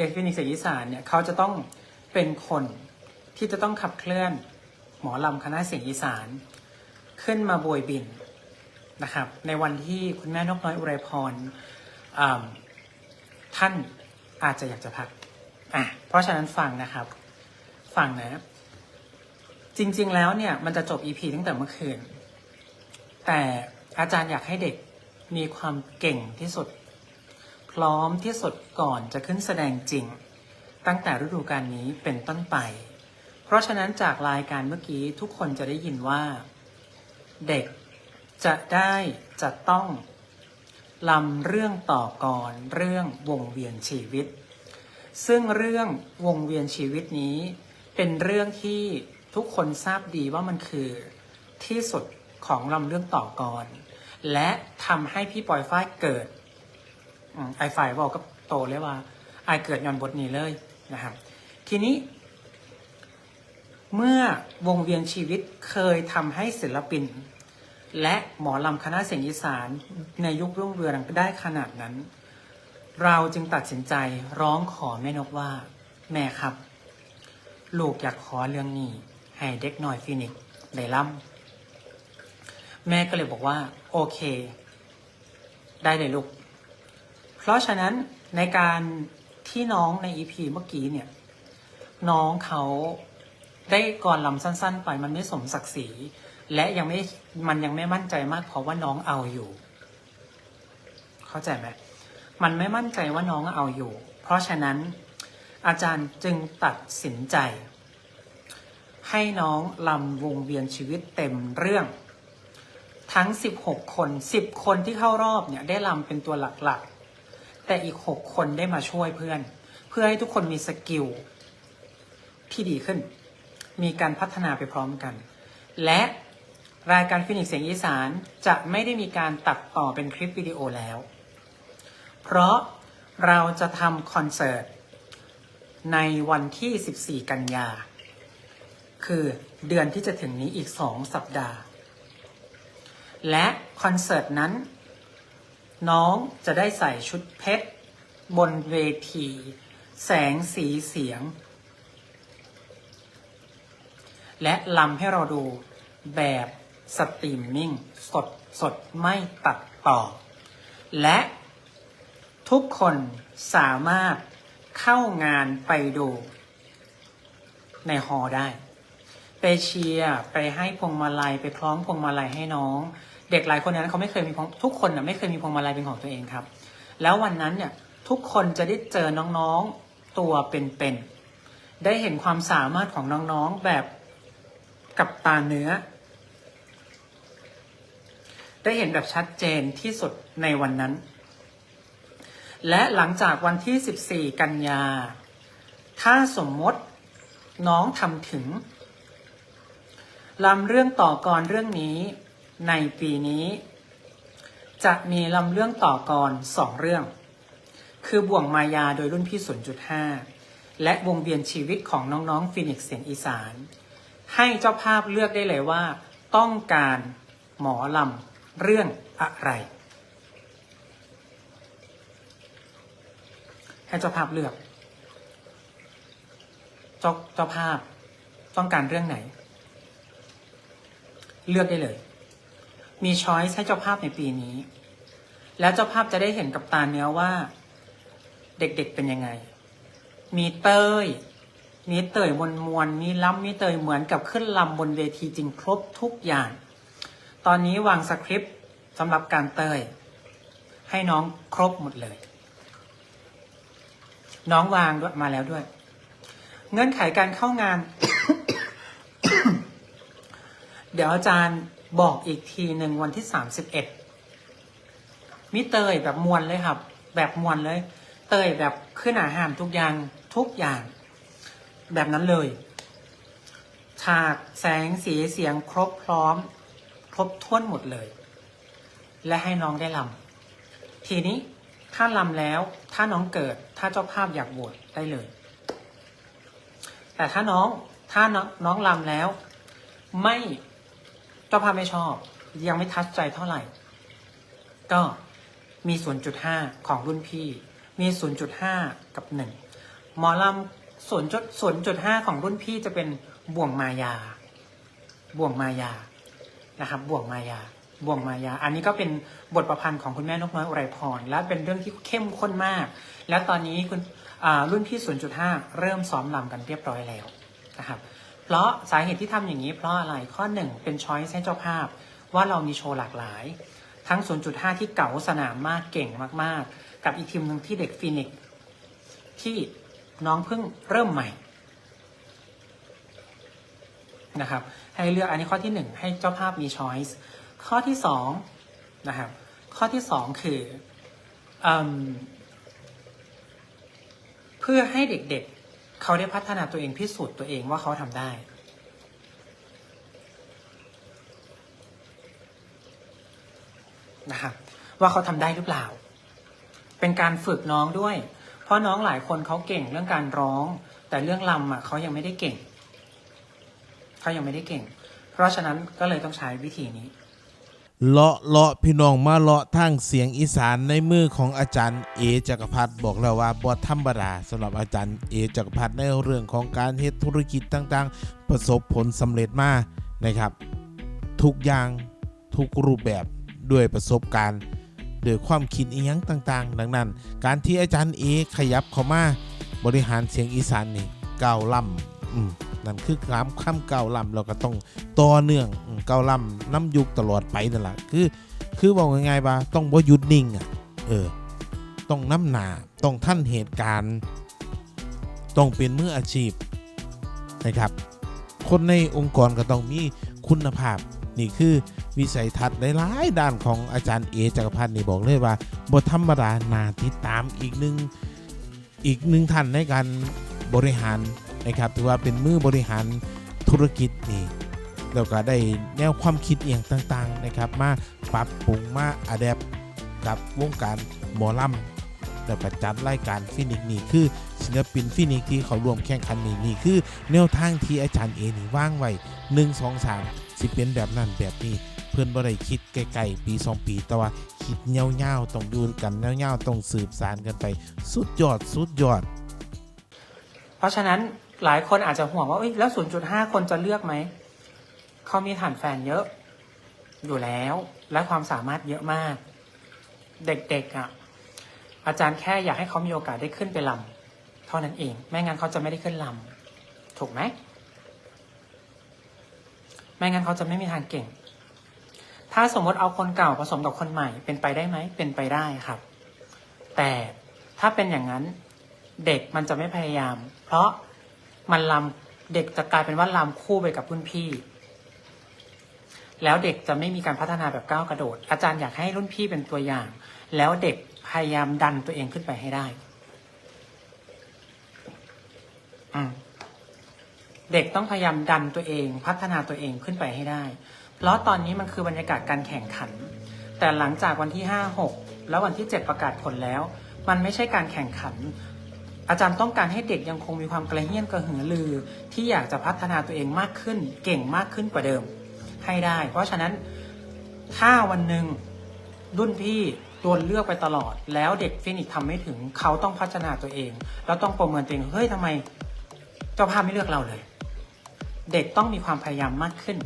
นิกส์เสียงอีสานเนี่ยเขาจะต้องเป็นคนที่จะต้องขับเคลื่อนหมอลำคณะเสียงอีสาน ขึ้นมาโบยบินนะครับ ในวันที่คุณแม่นกน้อยอุไรพรท่านอาจจะอยากจะพักอะเพราะฉะนั้นฟังนะครับ ฟังนะ จริงๆแล้วเนี่ยมันจะจบ EP ตั้งแต่เมื่อคืน แต่อาจารย์อยากให้เด็กมีความเก่งที่สุด พร้อมที่สุดก่อนจะขึ้นแสดงจริง ตั้งแต่ฤดูกาลนี้เป็นต้นไป เพราะฉะนั้นจากรายการเมื่อกี้ทุกคนจะได้ยินว่า เด็กจะได้จะต้องลำเรื่องต่อกรเรื่องวงเวียนชีวิต ซึ่งเรื่องวงเวียนชีวิตนี้ เป็นเรื่องที่ทุกคนทราบดีว่ามันคือที่สุดของลำเรื่องต่อกรและทำให้พี่ปอยฝ้ายเกิด ไอฝ่ายบอกก็โตเลยว่าไอเกิดย้อนบทนี้เลยนะครับทีนี้ เมื่อวงเวียนชีวิตเคยทำให้ศิลปิน และหมอลำคณะเสียงอีสานในยุครุ่งเรืองได้ขนาดนั้น เราจึงตัดสินใจร้องขอแม่นกว่า แม่ครับ ลูกอยากขอเรื่องนี้ให้เด็กหน่อยฟินิกซ์ได้ล่ำแม่ก็เลยบอกว่า โอเค ได้เลยลูก เพราะฉะนั้นในการที่น้องในอีพีเมื่อกี้เนี่ย น้องเขาได้ก่อนลำสั้น ๆ ไปมันไม่สมศักดิ์ศรี และยังไม่มันยังไม่มั่นใจมากเพราะว่าน้องเอาอยู่ เข้าใจไหมมันไม่มั่นใจว่าน้องเอาอยู่ เพราะฉะนั้นอาจารย์จึงตัดสินใจ ให้น้องลำวงเวียนชีวิตเต็มเรื่อง ทั้ง 16 คน 10 คนที่เข้ารอบเนี่ยได้ลำเป็นตัวหลักๆ แต่อีก6คนได้มาช่วยเพื่อน เพื่อให้ทุกคนมีสกิลที่ดีขึ้น มีการพัฒนาไปพร้อมกัน และรายการฟินิกเสียงอีสานจะไม่ได้มีการตัดต่อเป็นคลิปวิดีโอแล้ว เพราะเราจะทำคอนเสิร์ตในวันที่ 14 กันยา คือเดือนที่จะถึงนี้อีก 2 สัปดาห์ และคอนเสิร์ตนั้น น้องจะได้ใส่ชุดเพชร บนเวที แสงสีเสียง และลำให้เราดูแบบสตรีมมิ่งสดสดไม่ตัดต่อ และทุกคนสามารถเข้างานไปดู ในฮอล์ได้ ไปเชียร์ไปให้พวงมาลัยไปคล้องพวงมาลัยให้น้อง เด็กหลายคนนั้นเขาไม่เคยมีทุกคนนะไม่เคยมีพวงมาลัยเป็นของตัวเองครับ แล้ววันนั้นเนี่ยทุกคนจะได้เจอน้องๆตัวเป็นๆได้เห็นความสามารถของน้องๆแบบกับตาเนื้อ ได้เห็นแบบชัดเจนที่สุดในวันนั้น และหลังจากวันที่ 14 กันยา ถ้าสมมติน้องทำถึงลำเรื่องต่อกรเรื่องนี้ ในปีนี้ จะมีลำเรื่องต่อกรสองเรื่อง คือบ่วงมายาโดยรุ่นพี่ 0.5 และวงเวียนชีวิตของน้องๆฟินิกซ์เสียงอีสาน ให้เจ้าภาพเลือกได้เลยว่า ต้องการหมอลำเรื่องอะไร ให้เจ้าภาพเลือกเจ้าเจ้าภาพต้องการเรื่องไหน เลือกได้เลย มีช้อยส์ให้เจ้าภาพในปีนี้ แล้วเจ้าภาพจะได้เห็นกับตาเนื้อว่า เด็กๆเป็นยังไง มีเต้ย มีเตยมวลมวลมีล้ำมีเตยเหมือนกับขึ้นลำบนเวทีจริงครบทุกอย่าง ตอนนี้วางสคริปต์สำหรับการเตย ให้น้องครบหมดเลย น้องวางด้วยมาแล้วด้วย เงื่อนไขการเข้างาน เดี๋ยวอาจารย์ บอกอีกทีหนึ่งวันที่สามสิบเอ็ดมิเตยแบบมวลเลยครับ แบบมวลเลย เตยแบบขึ้นอาหารทุกอย่างทุกอย่าง แบบนั้นเลย ฉากแสงสีเสียงครบพร้อม ครบถ้วนหมดเลย และให้น้องได้ลำทีนี้ถ้าลำแล้วถ้าน้องเกิด ถ้าเจ้าภาพอยากบวชได้เลย แต่ถ้าน้องถ้าน้องลำแล้ว ไม่ จ้าภาพไม่ชอบ ยังไม่ทัดใจเท่าไหร่ ก็มี 0.5 ของรุ่นพี่ มี 0.5 กับ 1 หมอลำศูนจุดศูนจุดห้าของรุ่นพี่จะเป็นบ่วงมายา บ่วงมายานะครับ บ่วงมายา บ่วงมายา อันนี้ก็เป็นบทประพันธ์ของคุณแม่นกน้อยอุไรพร และเป็นเรื่องที่เข้มข้นมาก และตอนนี้คุณรุ่นพี่ 0.5 เริ่มซ้อมลำกันเรียบร้อยแล้วนะครับ เพราะสาเหตุที่ทำอย่างนี้เพราะอะไรข้อหนึ่งเป็นช้อยส์ให้เจ้าภาพ ว่าเรามีโชว์หลากหลาย ทั้ง 0.5 ที่เก๋าสนามมากเก่งมากๆ กับอีกทีมหนึ่งที่เด็กฟินิกที่น้องเพิ่งเริ่มใหม่นะครับให้เลือกอันนี้ข้อที่หนึ่งให้เจ้าภาพมีช้อยส์ข้อที่สองนะครับข้อที่สองคืออืมเพื่อให้เด็ก เขาได้พัฒนาตัวเองพิสูจน์ตัวเองว่าเขาทำได้ นะครับ ว่าเขาทำได้หรือเปล่า เป็นการฝึกน้องด้วย เพราะน้องหลายคนเขาเก่งเรื่องการร้อง แต่เรื่องลำอะเขายังไม่ได้เก่งเขายังไม่ได้เก่ง เพราะฉะนั้นก็เลยต้องใช้วิธีนี้ เลาะเลาะพี่น้องมาเลาะทางเสียงอีสานในมือของอาจารย์เอจักรพัฒน์บอกแล้วว่าบ่ธรรมดาสำหรับอาจารย์เอจักรพัฒน์ในเรื่องของการเฮ็ดธุรกิจต่างๆ ประสบผลสำเร็จมานะครับ ทุกอย่างทุกรูปแบบด้วยประสบการณ์ด้วยความคิดอีหยังต่างๆ ดังนั้น การที่อาจารย์เอขยับเข้ามาบริหารเสียงอีสานนี่ก้าวล่ำอืม นั่นคือคำคำก้าล่ำเราก็ต้องต่อเนื่องอืมก้าลำน้ำยุคตลอดไปนั่นแหละคือคือบอกง่ายๆว่าต้องบ่หยุดนิ่งอะเออต้องน้ำหนาต้องท่านเหตุการณ์ ต้องเป็นมืออาชีพนะครับ คนในองค์กรก็ต้องมีคุณภาพนี่คือวิสัยทัศน์หลายด้านของอาจารย์เอจักรพันธ์นี่บอกเลยว่าบทธรรมดานาติดตามอีกหนึ่งอีกหนึ่งท่านในการบริหาร นะครับถือว่าเป็นมือบริหารธุรกิจนี่แล้วก็ได้แนวความคิดเอียงต่างๆนะครับ มาปรับปรุงมาอัดแอปกับวงการหมอลำแล้วก็จัดรายการฟินิกนี่คือศิลปินฟินิกที่เขารวมแข่งขันนี่นี่คือ แนวทางที่อาจารย์เอนี่ว่างไว้1 2 3สิเป็นแบบนั้นแบบนี้เพื่อนบ่ได้คิดไกลๆปี 2 ปีแต่ว่าคิดเงาๆต้องดูกันเงาๆต้องสืบสารกันไป สุดยอดสุดยอด เพราะฉะนั้น หลายคนอาจจะห่วงว่าเอ้ยแล้ว 0.5 คนจะเลือกไหม เขามีฐานแฟนเยอะอยู่แล้ว และความสามารถเยอะมาก เด็กๆอะ อาจารย์แค่อยากให้เขามีโอกาสได้ขึ้นไปลำเท่านั้นเอง ไม่งั้นเขาจะไม่ได้ขึ้นลำถูกไหม ไม่งั้นเขาจะไม่มีทางเก่ง ถ้าสมมติเอาคนเก่าผสมกับคนใหม่ เป็นไปได้ไหม เป็นไปได้ครับ แต่ถ้าเป็นอย่างนั้นเด็กมันจะไม่พยายาม เพราะ มันลำเด็กจะกลายเป็นว่าลำคู่ไปกับรุ่นพี่ แล้วเด็กจะไม่มีการพัฒนาแบบก้าวกระโดด อาจารย์อยากให้รุ่นพี่เป็นตัวอย่าง แล้วเด็กพยายามดันตัวเองขึ้นไปให้ได้อืเด็กต้องพยายามดันตัวเอง พัฒนาตัวเองขึ้นไปให้ได้ เพราะตอนนี้มันคือบรรยากาศการแข่งขัน แต่หลังจากวันที่ห้าหกแล้ววันที่เจ็ดประกาศผลแล้ว มันไม่ใช่การแข่งขัน อาจารย์ต้องการให้เด็กยังคงมีความกระเฮี้ยนกระหือรือ ที่อยากจะพัฒนาตัวเองมากขึ้น เก่งมากขึ้นกว่าเดิม ให้ได้ เพราะฉะนั้นถ้าวันหนึ่งรุ่นพี่โดนเลือกไปตลอด แล้วเด็กฟินิกทำไม่ถึงเขาต้องพัฒนาตัวเองแล้วต้องประเมินตัวเองเฮ้ยทำไม เจ้าภาพไม่เลือกเราเลย เด็กต้องมีความพยายามมากขึ้น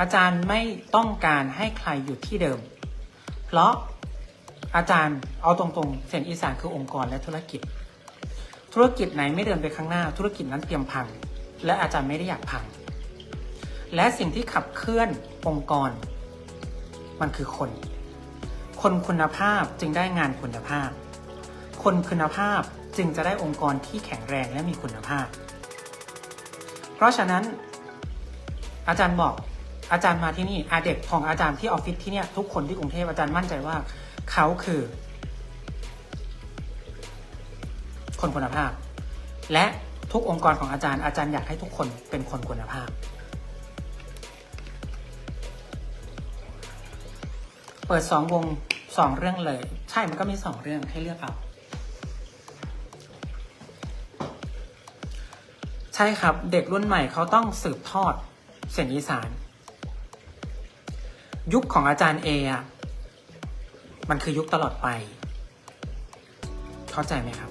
อาจารย์ไม่ต้องการให้ใครอยู่ที่เดิม เพราะอาจารย์เอาตรงๆเสียงอีสานคือองค์กรและธุรกิจ ธุรกิจไหนไม่เดินไปข้างหน้า ธุรกิจนั้นเตรียมพัง และอาจารย์ไม่ได้อยากพัง และสิ่งที่ขับเคลื่อนองค์กร มันคือคน คนคุณภาพจึงได้งานคุณภาพ คนคุณภาพจึงจะได้องค์กรที่แข็งแรงและมีคุณภาพ เพราะฉะนั้น อาจารย์บอกอาจารย์มาที่นี่อาเด็กของอาจารย์ที่ออฟฟิศที่เนี่ยทุกคนที่กรุงเทพอาจารย์มั่นใจว่า เขาคือ คนคุณภาพ และทุกองค์กรของอาจารย์อาจารย์อยากให้ทุกคนเป็นคนคุณภาพ เปิดสองวงสองเรื่องเลย ใช่มันก็มีสองเรื่องให้เลือกเอาใช่ครับ เด็กรุ่นใหม่เขาต้องสืบทอดเสียงอีสาน ยุคของอาจารย์เออะมันคือยุคตลอดไป เข้าใจไหมครับ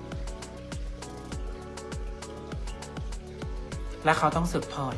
และเขาต้องสืบทอด